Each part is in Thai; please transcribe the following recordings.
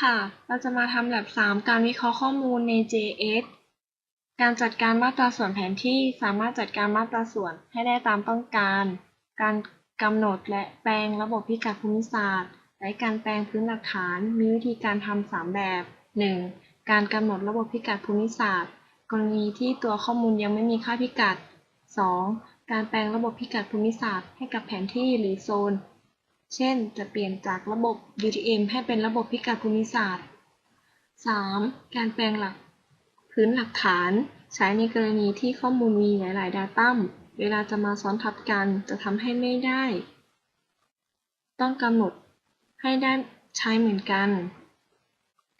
ค่ะ เราจะมาทำ lab 3 การวิเคราะห์ข้อมูลใน JS การจัดการมาตราส่วนแผนที่สามารถจัดการมาตราส่วนให้ได้ตามต้องการ การกำหนดและแปลงระบบพิกัดภูมิศาสตร์ และการแปลงพื้นหลักฐาน มีวิธีการทำสามแบบ 1. การกำหนดระบบพิกัดภูมิศาสตร์ กรณีที่ตัวข้อมูลยังไม่มีค่าพิกัด 2. การแปลงระบบพิกัดภูมิศาสตร์ให้กับแผนที่หรือโซน เช่น จะเปลี่ยนจากระบบ UTM ให้เป็นระบบพิกัดภูมิศาสตร์ 3. การแปลงหลักพื้นหลักฐานใช้ในกรณีที่ข้อมูลมีหลายๆ Data เวลาจะมาซ้อนทับกันจะทำให้ไม่ได้ ต้องกำหนดให้ได้ใช้เหมือนกัน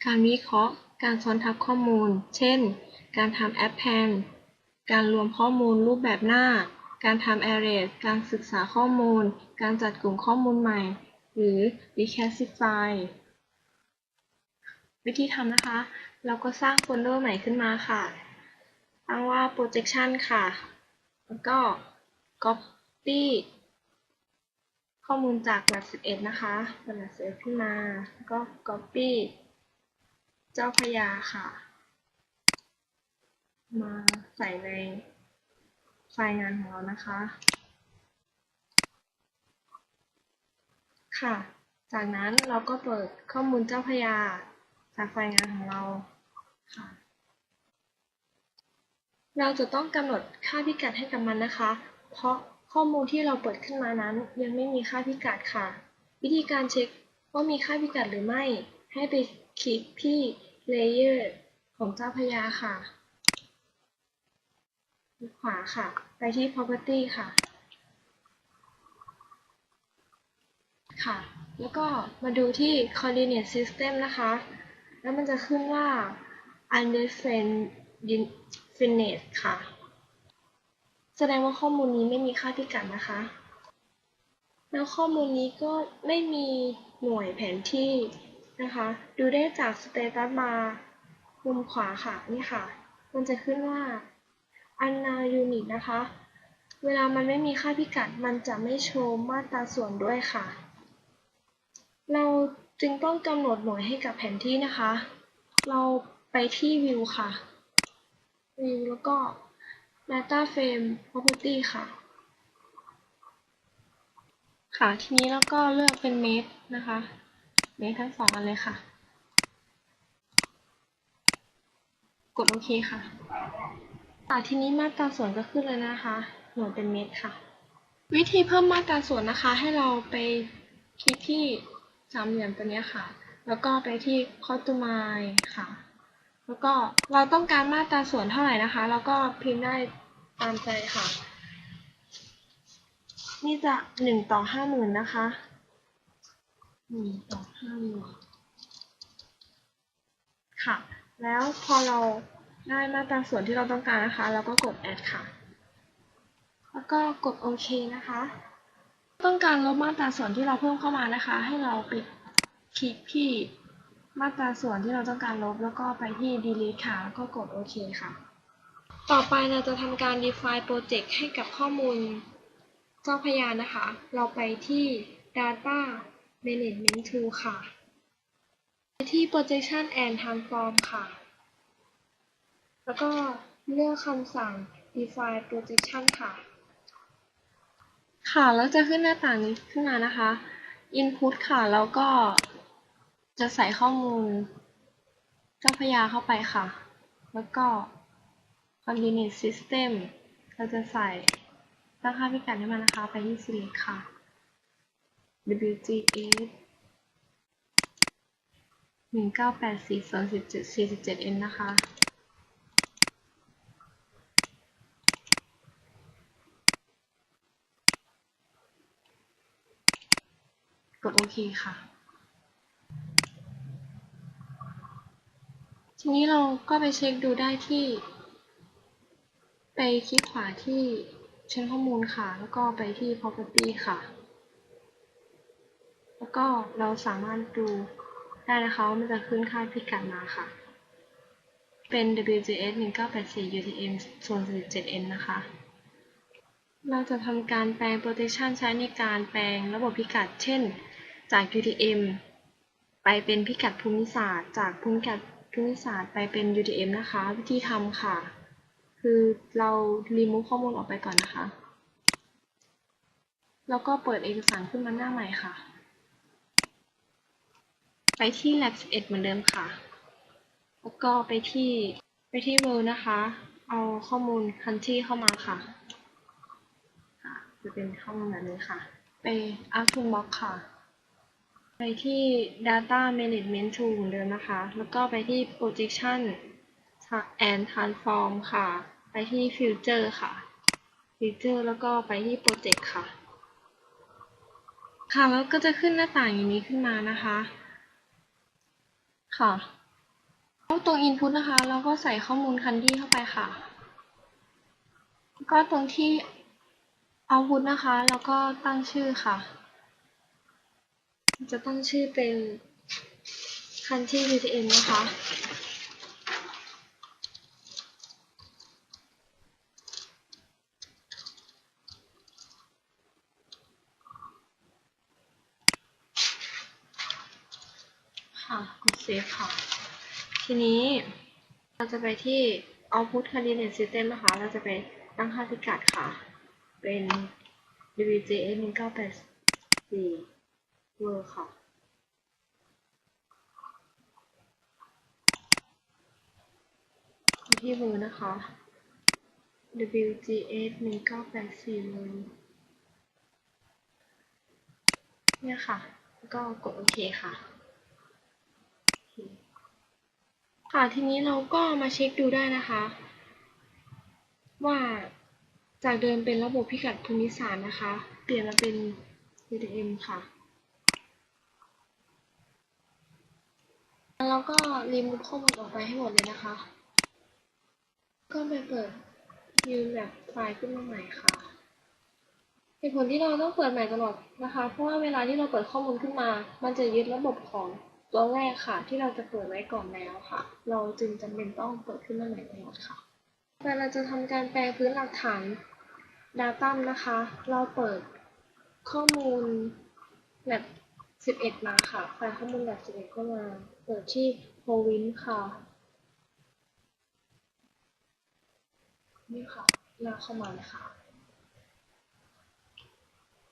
การวิเคราะห์ การซ้อนทับข้อมูล เช่น การทำ Append การรวมข้อมูลรูปแบบหน้า การทำ Array การศึกษาข้อมูล การจัดกลุ่มข้อมูลใหม่ หรือ Reclassify วิธีทำนะคะ เราก็สร้างโฟลเดอร์ใหม่ขึ้นมาค่ะ ตั้งว่า projection ค่ะ แล้วก็ copy ข้อมูลจาก lab 11 นะคะเปิด lab 11ขึ้นมา แล้วก็ copy เจ้าพยาค่ะ มาใส่ใน ไฟล์งานของเรานะคะ ค่ะ จากนั้นเราก็เปิดข้อมูลเจ้าพยา จากไฟล์งานของเราค่ะ เราจะต้องกำหนดค่าพิกัดให้กับมันนะคะ เพราะข้อมูลที่เราเปิดขึ้นมานั้น ยังไม่มีค่าพิกัดค่ะ วิธีการเช็คว่ามีค่าพิกัดหรือไม่ ให้ไปคลิกที่ Layer ของเจ้าพยาค่ะ ขวาค่ะ ไปที่ property ค่ะ ค่ะ แล้วก็มาดูที่ coordinate system นะคะ แล้วมันจะขึ้นว่า undefinite ค่ะ แสดงว่าข้อมูลนี้ไม่มีค่าพิกัดนะคะ แล้วข้อมูลนี้ก็ไม่มีหน่วยแผนที่นะคะ ดูได้จาก status bar มุมขวาค่ะ นี่ค่ะ มันจะขึ้นว่า unknown unit นะคะ เวลามันไม่มีค่าพิกัดมันจะไม่โชว์มาตราส่วนด้วยค่ะ เราจึงต้องกำหนดหน่วยให้กับแผนที่นะคะ เราไปที่ view ค่ะ view แล้วก็ data frame property ค่ะ ค่ะทีนี้เราก็เลือกเป็นเมตรนะคะ เมตรทั้งสองอันเลยค่ะ กดโอเคค่ะ อ่าทีนี้มาตราส่วนก็ขึ้นเลยนะคะ หน่วยเป็นเมตรค่ะ วิธีเพิ่มมาตราส่วนนะคะ ให้เราไปคลิกที่สามเหลี่ยมตัวนี้ค่ะ แล้วก็ไปที่ customize ค่ะ แล้วก็เราต้องการมาตราส่วนเท่าไหร่นะคะ แล้วก็พิมพ์ได้ตามใจค่ะ นี่จะหนึ่งต่อห้าหมื่นนะคะหนึ่งต่อห้าหมื่นค่ะ แล้วพอเรา ได้มาตราส่วนที่เราต้องการนะคะเราก็กด add ค่ะ แล้วก็กดโอเคนะคะ ต้องการลบมาตราส่วนที่เราเพิ่มเข้ามานะคะ ให้เราไปคลิกที่มาตราส่วนที่เราต้องการลบ แล้วก็ไปที่ delete ค่ะ แล้วก็กดโอเคค่ะ ต่อไปเราจะทำการ define project ให้กับข้อมูลเจ้าพยานนะคะ เราไปที่ data management tool ค่ะ ที่ projection and transform ค่ะ แล้วก็เลือกคำสั่ง define projection ค่ะ ค่ะ แล้วจะขึ้นหน้าต่างนี้ขึ้นมานะคะ input ค่ะ แล้วก็จะใส่ข้อมูลเจ้าพยาเข้าไปค่ะ แล้วก็ coordinate system เราจะใส่ตั้งค่าพิกัดให้มันนะคะ ไปที่ select ค่ะ WGS หนึ่งเก้าแปดสี่สองสิบจุดสี่สิบเจ็ด n นะคะ กดโอเคค่ะ ทีนี้เราก็ไปเช็คดูได้ที่ ไปคลิกขวาที่เช็คข้อมูลค่ะ แล้วก็ไปที่ property ค่ะ แล้วก็เราสามารถดูได้นะคะว่ามันจะขึ้นค่าพิกัดมาค่ะ เป็น WGS 1984 UTM ส่วน 47N นะคะ เราจะทำการแปลง protection ใช้ในการแปลงระบบพิกัด เช่น จาก UTM ไปเป็นพิกัดภูมิศาสตร์ จากภูมิกัดภูมิศาสตร์ไปเป็น UTM นะคะ วิธีทำค่ะ คือเรา remove ข้อมูลออกไปก่อนนะคะ แล้วก็เปิดเอกสารขึ้นมาหน้าใหม่ค่ะ ไปที่ lab 11เหมือนเดิมค่ะ แล้วก็ไปที่ไปที่ world นะคะ เอาข้อมูล country เข้ามาค่ะค่ะจะเป็นข้อมูลแบบนี้ค่ะ ไป outbox ค่ะ ไปที่ data management tool เหมือนเดิมนะคะ แล้วก็ไปที่ projection and transform ค่ะ ไปที่ future ค่ะ future แล้วก็ไปที่ project ค่ะ ค่ะ แล้วก็จะขึ้นหน้าต่างอย่างนี้ขึ้นมานะคะ ค่ะแล้วตรง input นะคะ เราก็ใส่ข้อมูล country เข้าไปค่ะ ก็ตรงที่ output นะคะ แล้วก็ตั้งชื่อค่ะ จะตั้งชื่อเป็น country UTM นะคะ ค่ะกด save ค่ะ ทีนี้เราจะไปที่ output coordinate system นะคะ เราจะไปตั้งค่าพิกัดค่ะ เป็น WJS 1984 World ค่ะ ที่เบอร์นะคะ WGS 1984 World เนี่ยค่ะ ก็กดโอเคค่ะ ค่ะ ทีนี้เราก็มาเช็คดูได้นะคะ ว่าจากเดิมเป็นระบบพิกัดภูมิศาสตร์นะคะ เปลี่ยนมาเป็น UTM ค่ะ แล้วก็รีมูฟข้อมูลออกไปให้หมดเลยนะคะ ก็ไปเปิด New Map ไฟล์ขึ้นมาใหม่ค่ะเหตุผลที่เราต้องเปิดใหม่ตลอดนะคะ เพราะว่าเวลาที่เราเปิดข้อมูลขึ้นมา มันจะยึดระบบของตัวแรกค่ะ ที่เราจะเปิดไว้ก่อนแล้วค่ะ เราจึงจำเป็นต้องเปิดขึ้นมาใหม่ตลอดค่ะแต่เราจะทำการแปลพื้นหลักฐาน Data นะคะ เราเปิดข้อมูลแบบ 11 มาค่ะไฟล์ข้อมูลแบบ 11 ก็มา เปิดที่ Provin ค่ะ นี่ค่ะลากเข้ามาเลยค่ะ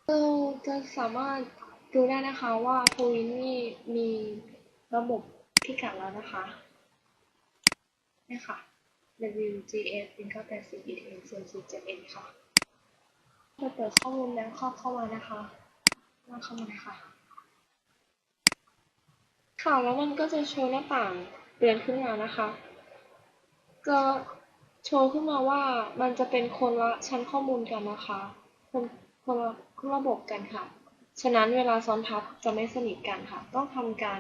เราจะสามารถดูได้นะคะว่าโพวินนี่มีระบบพิกัดแล้วนะคะนี่ค่ะ WGS เป็น980 ETN ส่วน 47N ค่ะจะเปิดข้อมูลแล้วเข้าเข้ามานะคะลากเข้ามาเลยค่ะ ค่ะ แล้วมันก็จะโชว์หน้าต่างเตือนขึ้นมานะคะ จะโชว์ขึ้นมาว่ามันจะเป็นคนละชั้นข้อมูลกันนะคะ คนคนละระบบกันค่ะ ฉะนั้นเวลาซ้อนทับจะไม่สนิทกันค่ะ ต้องทำการ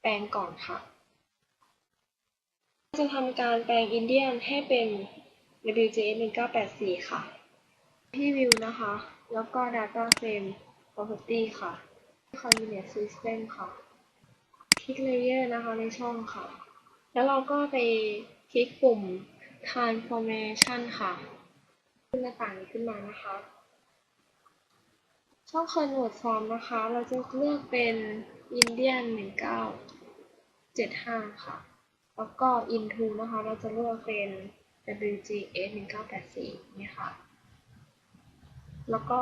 แปลงก่อนค่ะ จะทำการแปลงอินเดียนให้เป็น WJS 1984ค่ะ ที่ View นะคะ แล้วก็ Data Frame Property ค่ะ Coordinate System ค่ะ คลิก Layer นะคะในช่องค่ะ แล้วเราก็ไปคลิกปุ่ม transformation ค่ะขึ้นหน้าต่างนี้ขึ้นมานะคะ ช่อง convert form นะคะ เราจะเลือกเป็น Indian 1975ค่ะ แล้วก็ into นะคะ เราจะเลือกเป็น WGS 1984นี่ค่ะ แล้วก็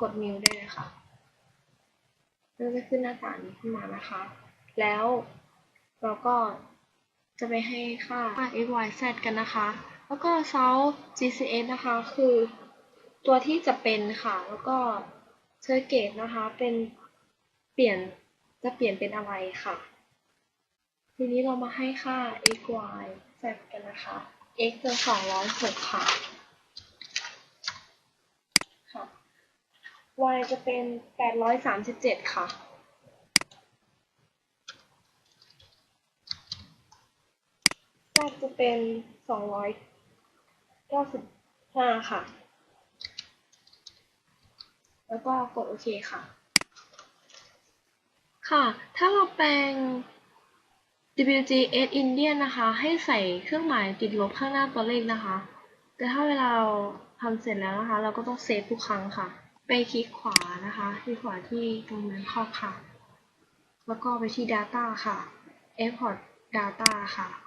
กด new ได้เลยค่ะก็จะขึ้นหน้าต่างนี้ขึ้นมานะคะ แล้วเราก็จะไปให้ค่า x y z กันนะคะ แล้วก็ south gcs นะคะ คือตัวที่จะเป็นค่ะ แล้วก็ target นะคะ เป็นเปลี่ยนจะเปลี่ยนเป็นอะไรค่ะ ทีนี้เรามาให้ค่า x y z กันนะคะ x จะ206 ค่ะ ค่ะ y จะเป็น 837 ค่ะ z จะเป็นสองร้อยเก้าสิบห้าค่ะ แล้วก็กดโอเคค่ะ ค่ะ ถ้าเราแปลง WGS Indian นะคะ ให้ใส่เครื่องหมายติดลบข้างหน้าตัวเลขนะคะ แต่ถ้าเวลาเราทำเสร็จแล้วนะคะ เราก็ต้องเซฟทุกครั้งค่ะ ไปคลิกขวานะคะ คลิกขวาที่ตรงนั้นข้อค่ะ แล้วก็ไปที่ Data ค่ะ Export Data ค่ะ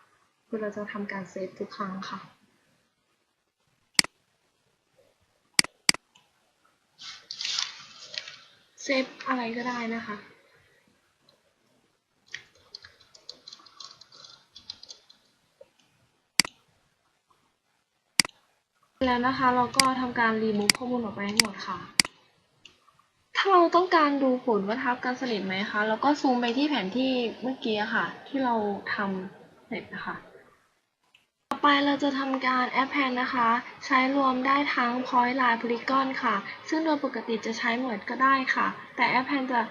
คือเราจะทำการเซฟทุกครั้งค่ะ เซฟอะไรก็ได้นะคะแล้วนะคะเราก็ทำการ remove ข้อมูลออกไปให้หมดค่ะ ถ้าเราต้องการดูผลว่าทับกันสนิทไหมคะ เราก็ซูมไปที่แผนที่เมื่อกี้ค่ะ ที่เราทำเสร็จนะคะต่อ ไปเราจะทำการ add pan นะคะ ใช้รวมได้ทั้ง point line polygon ค่ะ ซึ่งโดยปกติจะใช้ merge ก็ได้ค่ะ แต่ add pan จะ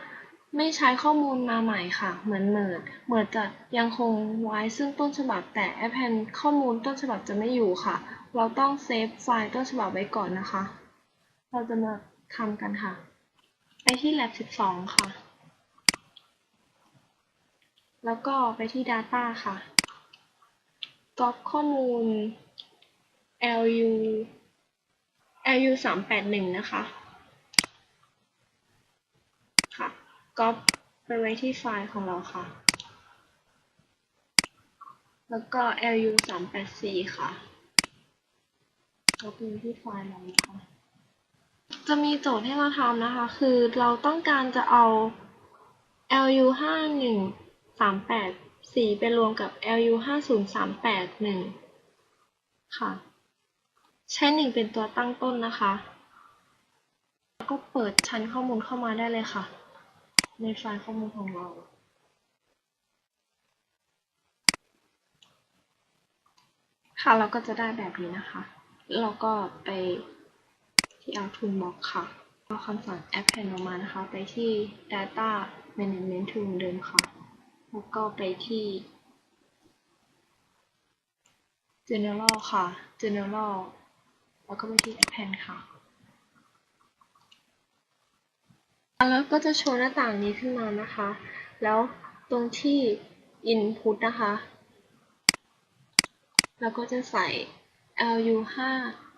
ไม่ใช้ข้อมูลมาใหม่ค่ะ เหมือน merge merge จะยังคงไว้ซึ่งต้นฉบับ แต่ add pan ข้อมูลต้นฉบับจะไม่อยู่ค่ะ เราต้องเซฟไฟล์ต้นฉบับไว้ก่อนนะคะ เราจะมาทำกันค่ะ ไปที่ lab 12 ค่ะ แล้วก็ไปที่ data ค่ะ ก๊อปข้อมูล lu lu 381นะคะค่ะก๊อปไปไว้ที่ไฟล์ของเราค่ะ แล้วก็ lu 384ค่ะก๊อปไปไว้ที่ไฟล์เรานะคะจะมีโจทย์ให้เราทำนะคะ คือเราต้องการจะเอา LU 5 1 3 8 4 ไปรวมกับ LU 5 0 3 8 1 ค่ะ ใช้ 1 เป็นตัวตั้งต้นนะคะ แล้วก็เปิดชั้นข้อมูลเข้ามาได้เลยค่ะ ในไฟล์ข้อมูลของเรา ค่ะ เราก็จะได้แบบนี้นะคะ เราก็ไปที่ Out Toolbox ค่ะเอาคำสั่ง append ออกมานะคะ ไปที่ data management tool เหมือนเดิมค่ะ แล้วก็ไปที่ general ค่ะ general แล้วก็ไปที่ append ค่ะ แล้วก็จะโชว์หน้าต่างนี้ขึ้นมานะคะ แล้วตรงที่ input นะคะเราก็จะใส่ lu 5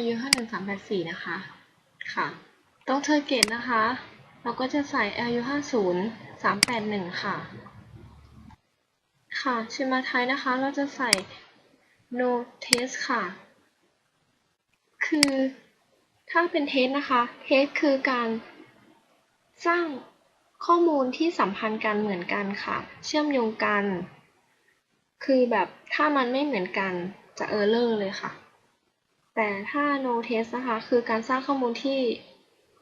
LU 5 1 3 8 4นะคะ ค่ะตรง target นะคะ เราก็จะใส่ LU 5 0 3 8 1 ค่ะ ค่ะชิมาไทยนะคะ เราจะใส่ no test ค่ะ คือถ้าเป็น test นะคะ test คือการสร้างข้อมูลที่สัมพันธ์กันเหมือนกันค่ะ เชื่อมโยงกัน คือแบบถ้ามันไม่เหมือนกันจะ error เลยค่ะ แต่ถ้า no test นะคะ คือการสร้างข้อมูลที่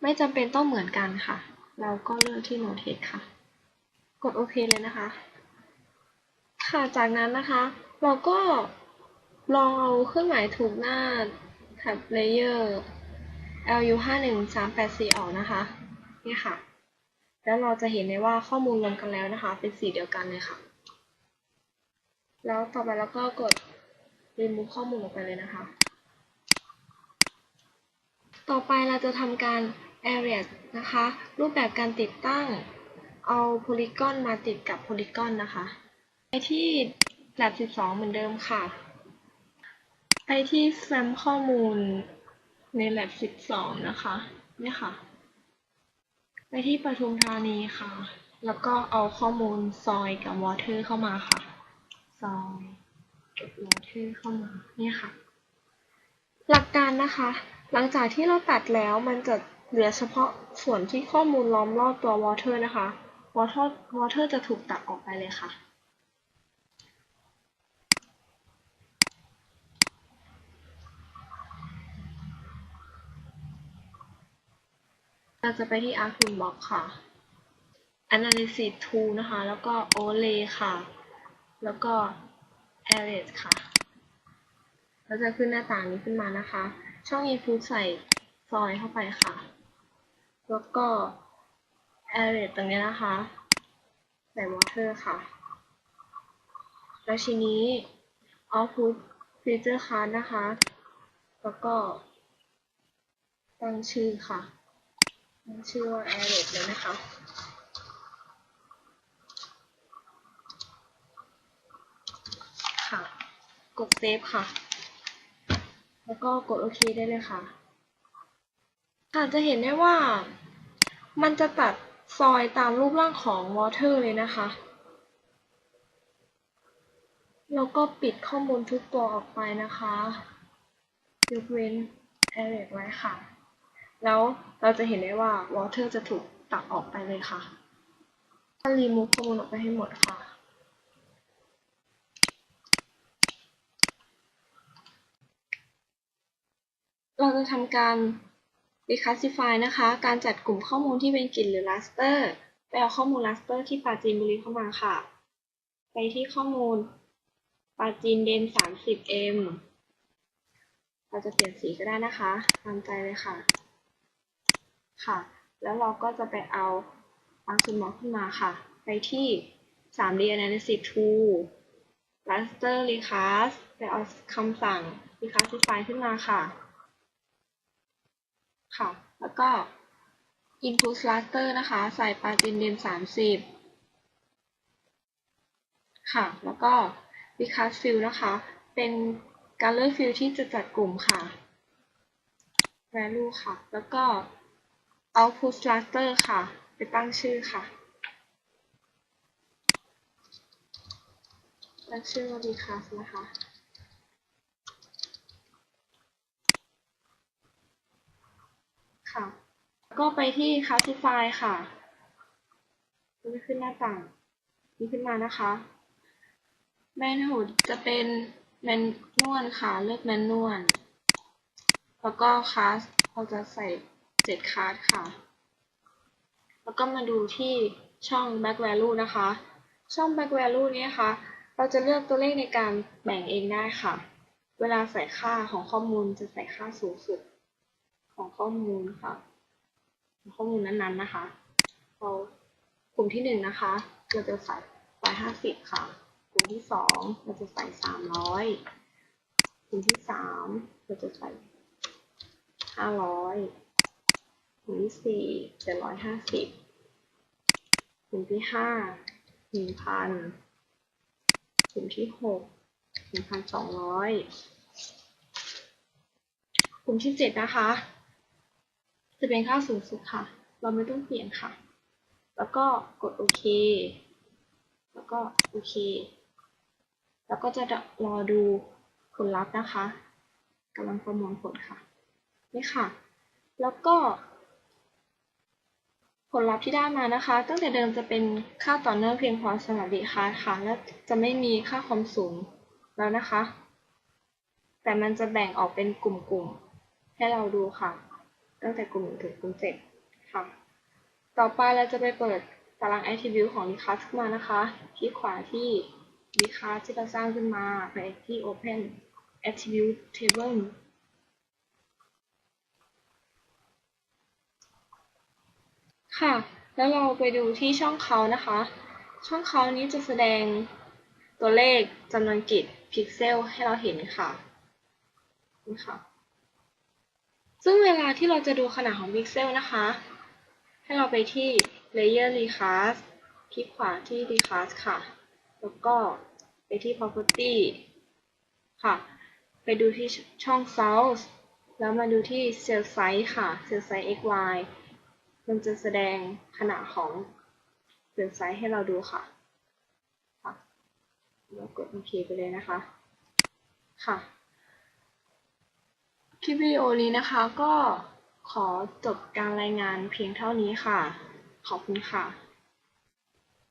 ไม่จำเป็นต้องเหมือนกันค่ะ เราก็เลือกที่ no test ค่ะ กดโอเคเลยนะคะ ค่ะจากนั้นนะคะ เราก็ลองเอาเครื่องหมายถูกหน้าแท็บ layer lu 5 1 3 8 4ออกนะคะ นี่ค่ะ แล้วเราจะเห็นได้ว่าข้อมูลรวมกันแล้วนะคะ เป็นสีเดียวกันเลยค่ะ แล้วต่อไปเราก็กด remove ข้อมูลออกไปเลยนะคะ ต่อไปเราจะทำการ area นะคะ รูปแบบการติดตั้งเอา polygon มาติดกับ polygon นะคะ ไปที่ lab 12 เหมือนเดิมค่ะ ไปที่แฟ้มข้อมูลใน lab 12 นะคะเนี่ยค่ะ ไปที่ปทุมธานีค่ะ แล้วก็เอาข้อมูลซอยกับ water เข้ามาค่ะ ซอยกับ water เข้ามาเนี่ยค่ะ หลักการนะคะ หลังจากที่เราตัดแล้วมันจะ เหลือเฉพาะส่วนที่ข้อมูลล้อมรอบตัว water นะคะ water water จะถูกตัดออกไปเลยค่ะ เราจะไปที่ Arc Toolbox ค่ะ Analysis Tool นะคะ แล้วก็ Overlay ค่ะ แล้วก็ Arrays ค่ะ เราจะขึ้นหน้าต่างนี้ขึ้นมานะคะ ช่อง Input ใส่ซอยเข้าไปค่ะ แล้วก็ Array ตรงนี้นะคะ ใส่ Water ค่ะ แล้วทีนี้ Output Feature Card นะคะ แล้วก็ ตั้งชื่อค่ะ ตั้งชื่อว่า Array เลยนะคะค่ะ กดเซฟค่ะ แล้วก็กดโอเคได้เลยค่ะ ค่ะจะเห็นได้ว่ามันจะตัดซอยตามรูปร่างของ water เลยนะคะ แล้วก็ปิดข้อมูลทุกตัวออกไปนะคะ ยกเว้น array ไว้ค่ะ แล้วเราจะเห็นได้ว่า water จะถูกตัดออกไปเลยค่ะถ้า remove ข้อมูลออกไปให้หมดค่ะ เราจะทำการ reclassify นะคะ การจัดกลุ่มข้อมูลที่เป็นกลิ่นหรือ raster ไปเอาข้อมูล raster ที่ปราจีนบุรีเข้ามาค่ะ ไปที่ข้อมูลปราจีนเดน 30m เราจะเปลี่ยนสีก็ได้นะคะตามใจเลยค่ะ ค่ะ แล้วเราก็จะไปเอาฟังก์ชันมอขึ้นมาค่ะ ไปที่ 3D Analysis Tool Raster Recast ไปเอาคำสั่ง Reclassify ขึ้นมาค่ะ ค่ะ แล้วก็ input raster นะคะ ใส่ปาจินเดม30 ค่ะ แล้วก็ recast field นะคะ เป็นการเลือก field ที่จะจัดกลุ่มค่ะ value ค่ะ แล้วก็ output raster ค่ะ ไปตั้งชื่อค่ะ ตั้งชื่อว่า recast นะคะ ค่ะ ก็ไปที่ Classify ค่ะมันจะขึ้นหน้าต่างนี้ขึ้นมานะคะแมนหูจะเป็นแมนนวลค่ะ เลือกแมนนวลแล้วก็คลาสเราจะใส่7คลาสค่ะ แล้วก็มาดูที่ช่อง back value นะคะ ช่อง back value นี้นะคะ เราจะเลือกตัวเลขในการแบ่งเองได้ค่ะ เวลาใส่ค่าของข้อมูลจะใส่ค่าสูงสุด ของข้อมูลค่ะของข้อมูลนั้นๆนะคะเรากลุ่มที่หนึ่งนะคะ เราจะใส่ร้อยห้าสิบค่ะ กลุ่มที่สองเราจะใส่สามร้อยกลุ่มที่สามเราจะใส่ห้าร้อยกลุ่มที่สี่เจ็ดร้อยห้าสิบกลุ่มที่ห้าหนึ่งพันกลุ่มที่หกหนึ่งพันสองร้อยกลุ่มที่เจ็ดนะคะ จะเป็นค่าสูงสุดค่ะ เราไม่ต้องเปลี่ยนค่ะ แล้วก็กดโอเค แล้วก็โอเค แล้วก็จะรอดูผลลัพธ์นะคะกำลังประมวลผลค่ะ นี่ค่ะ แล้วก็ ผลลัพธ์ที่ได้มานะคะ ตั้งแต่เดิมจะเป็นค่าต่อเนื่องเพียงพอสำหรับดีคาค่ะ และจะไม่มีค่าความสูงแล้วนะคะ แต่มันจะแบ่งออกเป็นกลุ่มๆ ให้เราดูค่ะ ตั้งแต่กลุ่ม1ถึงกลุ่ม7ค่ะ ต่อไปเราจะไปเปิดตาราง attribute ของ Recast ขึ้นมานะคะ คลิกขวาที่ Recast ที่เราสร้างขึ้นมา ไปที่ Open Attribute Table ค่ะ แล้วเราไปดูที่ช่องเขานะคะ ช่องเขานี้จะแสดงตัวเลขจำนวนกิตพิกเซลให้เราเห็นค่ะนี่ค่ะ ซึ่งเวลาที่เราจะดูขนาดของพิกเซลนะคะ ให้เราไปที่ Layer Recast คลิกขวาที่ Recast ค่ะ แล้วก็ไปที่ Property ค่ะ ไปดูที่ช่อง Source แล้วมาดูที่ Cell Size ค่ะ Cell Size XY มันจะแสดงขนาดของ Cell Size ให้เราดูค่ะค่ะเรากดโอเคไปเลยนะคะ ค่ะ คลิปวิดีโอนี้นะคะก็ขอจบการรายงานเพียงเท่านี้ค่ะ ขอบคุณค่ะ